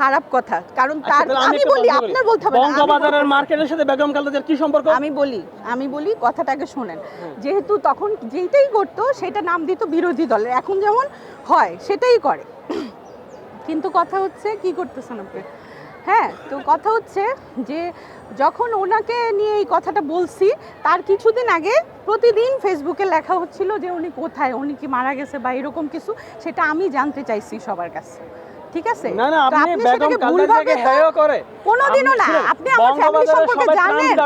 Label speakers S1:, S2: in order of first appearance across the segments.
S1: খারাপ কথা। কারণ
S2: আচ্ছা,
S1: তার আমি বলি আপনার বলতে হবে
S2: বঙ্গবাজারের মার্কেটের সাথে বেগম খালেদার কি সম্পর্ক?
S1: আমি বলি আমি বলি কথাটাকে শোনেন। যেহেতু তখন যেইটাই করতো সেটা নাম দিত বিরোধী দলের। এখন যেমন হয় সেটাই করে। কিন্তু কথা হচ্ছে কি করতেছেন আপনি? হ্যাঁ তো কথা হচ্ছে যে যখন ওনাকে নিয়ে এই কথাটা বলছি তার কিছুদিন আগে প্রতিদিন ফেসবুকে লেখা হচ্ছিল যে উনি কোথায় উনি কি মারা গেছে বা এরকম কিছু সেটা আমি জানতে চাইছি সবার কাছে। ঠিক আছে
S2: না না আপনি বেগম
S1: ভুলভাবে
S2: হেয় করে
S1: কোনোদিনও না। আপনি আমার ফ্যামিলি
S2: বঙ্গবাজারে
S1: সম্পর্কে
S2: সবাই ত্রাণ
S1: জানেন।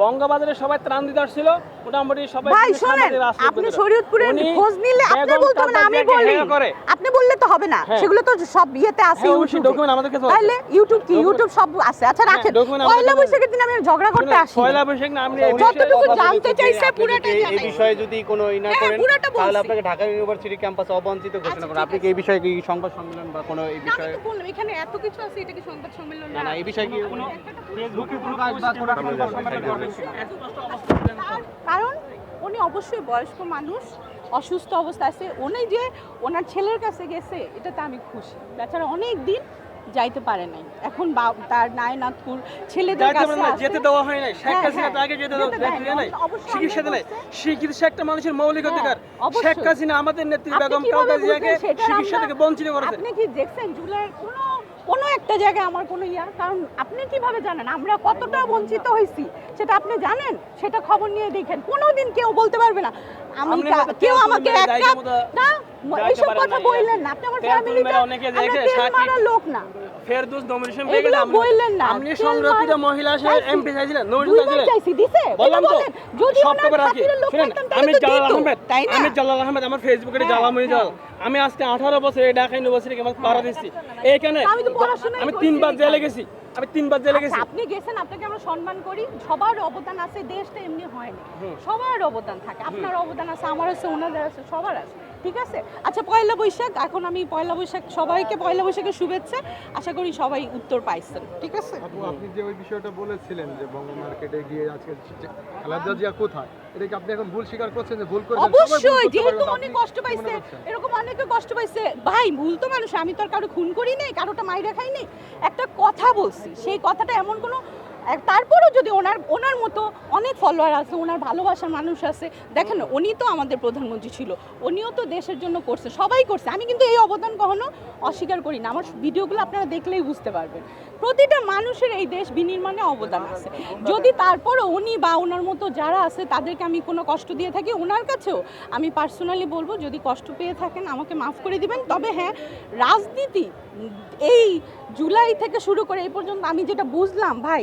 S2: বঙ্গবাজারে সবাই ত্রাণ দিতে আসছিল মোটামুটি সবাই
S1: ভাই শোনেন আপনি। শরীয়তপুরের খোঁজ নিলে আপনি বলতে হবে না আমি বলি।
S2: করে।
S1: আপনি বললে তো হবে না
S2: হ্যাঁ।
S1: সেগুলো তো সব ইয়েতে আছে
S2: হ্যাঁ,
S1: ইউটিউবে
S2: document আমাদের কাছে আছে।
S1: তাহলে ইউটিউব কি ইউটিউব সব আছে। আচ্ছা
S2: হ্যাঁ,
S1: রাখেন। পয়লা বৈশাখের দিন আমি ঝগড়া করতে আসি
S2: পয়লা বৈশাখ না আপনি
S1: যতটুকু জানতে চাইছে
S3: এই বিষয়ে যদি কোনো ই না করেন তাহলে আপনাকে ঢাকা ইউনিভার্সিটি ক্যাম্পাসে অবাঞ্ছিত ঘোষণা
S1: আচ্ছা,
S3: আপনি কি এই বিষয়ে কি সংবাদ সম্মেলন বা কোনো এই বিষয়ে
S1: তো বললাম এখানে এত কিছু আছে এটা কি সংবাদ সম্মেলন?
S3: না না এই বিষয়ে কি কোনো
S2: ফেসবুকে প্রকাশ বা কোনো সংবাদ সম্মেলন করবেন
S1: উনি অবশ্যই বয়স্ক মানুষ অসুস্থ অবস্থা আছে। উনি যে ওনার ছেলের কাছে গেছে এটাতে আমি খুশি। বেচারা অনেক দিন যাইতে পারে নাই। এখন তার নায়নাথপুর ছেলেদের কাছে
S2: যেতে দেওয়া হয় নাই। শেখ
S1: হ্যাঁ,
S2: হাসিনা
S1: হ্যাঁ,
S2: তাকে যেতে দেওয়া
S1: দেয়
S2: নাই। চিকিৎসা দেয়। চিকিৎসা একটা মানুষের মৌলিক
S1: হ্যাঁ,
S2: অধিকার। শেখ হাসিনা আমাদের নেত্রী বেগম
S1: কীভাবে
S2: খালেদা জিয়াকে
S1: বুঝলেন সেটার
S2: চিকিৎসা থেকে বঞ্চিত করেছে?
S1: আপনি কি দেখছেন জুলাইয়ের কোনো কোনো একটা জায়গায় আমার কোনো ইয়া কারণ আপনি কীভাবে জানেন? আমরা কতটা বঞ্চিত হয়েছি সেটা আপনি জানেন? সেটা খবর নিয়ে দেখেন। কোনোদিন কেউ বলতে পারবে না। আমি কেউ আমাকে এক কাপ না? এইসব কথা বললেন না। আপনি আমার
S2: ফ্যামিলিটা
S1: আমরা
S2: দেখে
S1: তেল মারার লোক না।
S2: ফেরদৌস নমিনেশন
S1: বললেন না।
S2: আপনি সংরক্ষিত মহিলা। হিসেবে এমপি চাইছিলেন নমিনেশন চাইছিলেন।
S1: দিছে?
S2: বললাম তো
S1: যদি
S2: সব খবর রাখি। শুনেন আমি জালাল আহমেদ আমি জালাল আহমেদ আমার ফেসবুকে
S1: হ্যাঁ,
S2: জালাল
S1: হ্যাঁ।
S2: আমি আজকে আঠারো বছর এই ঢাকা ইউনিভার্সিটি আমার পাড়া দিচ্ছি এইখানে
S1: আমি
S2: তিনবার জেলে গেছি। আমি তিনবার জেলে
S1: আচ্ছা,
S2: গেছি।
S1: আপনি গেছেন আপনাকে আমরা সম্মান করি। সবার অবদান আছে দেশটা এমনি হয় না। সবার অবদান থাকে। আপনার অবদান আছে আমার আছে ওনাদের আছে সবার আছে। ঠিক আছে? আচ্ছা পয়লা বৈশাখ এখন আমি পয়লা বৈশাখ সবাইকে পয়লা বৈশাখের শুভেচ্ছা। আশা করি সবাই উত্তর পাইছেন। ঠিক আছে?
S4: আপু আপনি যে ওই বিষয়টা বলেছিলেন যে বঙ্গ মার্কেটে গিয়ে আজকে জিয়া কোথায়? এটা কি আপনি এখন ভুল স্বীকার করছেন যে ভুল করেছেন? ভুল
S1: অবশ্যই যেহেতু অনেক কষ্ট পাইছে এরকম অনেকে কষ্ট পাইছে। ভাই ভুল তো মানুষ আমি তো আর কারও খুন করি নাই কারোটা মাইরা খাই নাই। একটা কথা বলছি সেই কথাটা এমন কোনো তারপরেও যদি ওনার ওনার মতো অনেক ফলোয়ার আছে, ওনার ভালোবাসার মানুষ আছে, দেখেন উনি তো আমাদের প্রধানমন্ত্রী ছিল, উনিও তো দেশের জন্য করছে, সবাই করছে। আমি কিন্তু এই অবদান কখনো অস্বীকার করি না, আমার ভিডিওগুলো আপনারা দেখলেই বুঝতে পারবেন। প্রতিটা মানুষের এই দেশ বিনির্মাণে অবদান আছে। যদি তারপরও উনি বা ওনার মতো যারা আছে, তাদেরকে আমি কোনো কষ্ট দিয়ে থাকি, ওনার কাছেও আমি পার্সোনালি বলব, যদি কষ্ট পেয়ে থাকেন, আমাকে মাফ করে দিবেন। তবে হ্যাঁ রাজনীতি, এই জুলাই থেকে শুরু করে এই পর্যন্ত আমি যেটা বুঝলাম, ভাই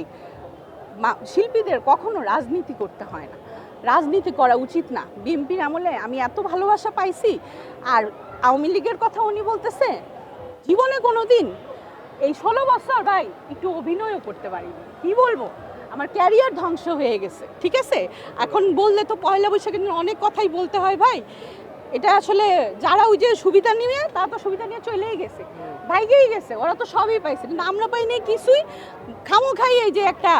S1: শিল্পীদের কখনো রাজনীতি করতে হয় না। রাজনীতি করা উচিত না। বিএনপির আমলে আমি এত ভালোবাসা পাইছি আর আওয়ামী লীগের কথা উনি বলতেছে, জীবনে কোনো দিন এই ষোলো বছর ভাই একটু অভিনয়ও করতে পারিনি। কি বলব? আমার ক্যারিয়ার ধ্বংস হয়ে গেছে, ঠিক আছে? এখন বললে তো পয়লা বৈশাখের দিন অনেক কথাই বলতে হয় ভাই। এটা আসলে যারা ওই যে সুবিধা নিয়ে, তারা তো সুবিধা নিয়ে চলেই গেছে। ভাইগেই গেছে, ওরা তো সবই পাইছে। কিন্তু আমরা পাইনি কিছুই। খামো খাই এই যে একটা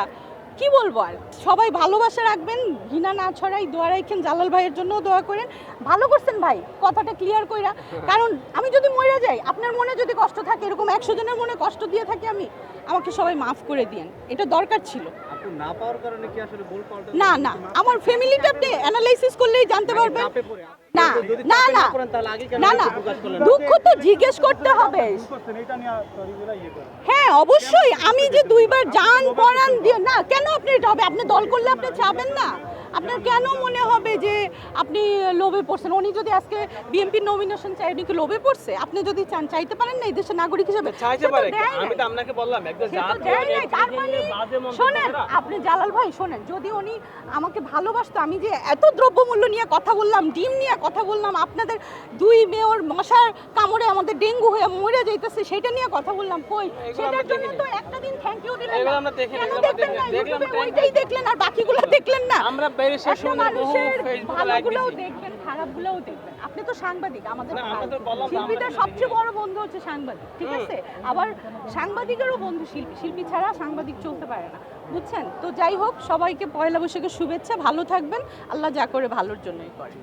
S1: কি বলব আর? সবাই ভালোবাসা রাখবেন ঘৃণা না ছড়াই দোয়া রাখেন জালাল ভাইয়ের জন্য দোয়া করেন। ভালো করছেন ভাই কথাটা ক্লিয়ার কইরা। কারণ আমি যদি মরে যাই আপনার মনে যদি কষ্ট থাকে এরকম একশো জনের মনে কষ্ট দিয়ে থাকি আমি আমাকে সবাই মাফ করে দিয়েন। এটা দরকার ছিল।
S3: না
S1: না না আমার ফ্যামিলিটা আপনি অ্যানালাইসিস করলেই জানতে পারবেন। না না না না না? দুঃখ তো জিজ্ঞেস করতে হবে। হ্যাঁ অবশ্যই আমি যে দুইবার যান পড়ান দিয়ে না কেন আপনি এটা হবে? আপনি দল করলে আপনি চাবেন না। আপনার কেন মনে হবে যে আপনি লোভে পড়ছেন? উনি যদি আজকে বিএনপি নমিনেশন চাই উনি কি লোভে পড়ছে? আপনি যদি চান চাইতে পারেন না এই দেশের নাগরিক হিসেবে?
S2: চাইতে
S1: সে
S2: পারে আমি তো আপনাকে বললাম একদম
S1: মানে শোনেন আপনি জালাল ভাই শোনেন যদি উনি আমাকে ভালোবাসতো আমি যে এত দ্রব্যমূল্য নিয়ে কথা বললাম ডিম নিয়ে কথা বললাম আপনাদের দুই মেয়র মশার কামড়ে আমাদের ডেঙ্গু হয়ে মরে যাইতেছে সেটা নিয়ে কথা বললাম কই? সেটার জন্য তো একটা দিন থ্যাংক ইউ দিলেন
S2: এগুলো
S1: না। ওইটাই দেখলেন আর বাকিগুলো দেখলেন না।
S2: আমরা শেষ
S1: একটা
S2: সময় বহু লাইক
S1: ভালোগুলোও দেখবেন খারাপগুলোও দেখবেন। আপনি তো সাংবাদিক আমাদের শিল্পীদের সবচেয়ে বড় বন্ধু হচ্ছে সাংবাদিক ঠিক আছে? আবার সাংবাদিকেরও বন্ধু শিল্পী। শিল্পী ছাড়া সাংবাদিক চলতে পারে না বুঝছেন? তো যাই হোক সবাইকে পয়লা বৈশাখের শুভেচ্ছা ভালো থাকবেন। আল্লাহ যা করে ভালোর জন্যই করে।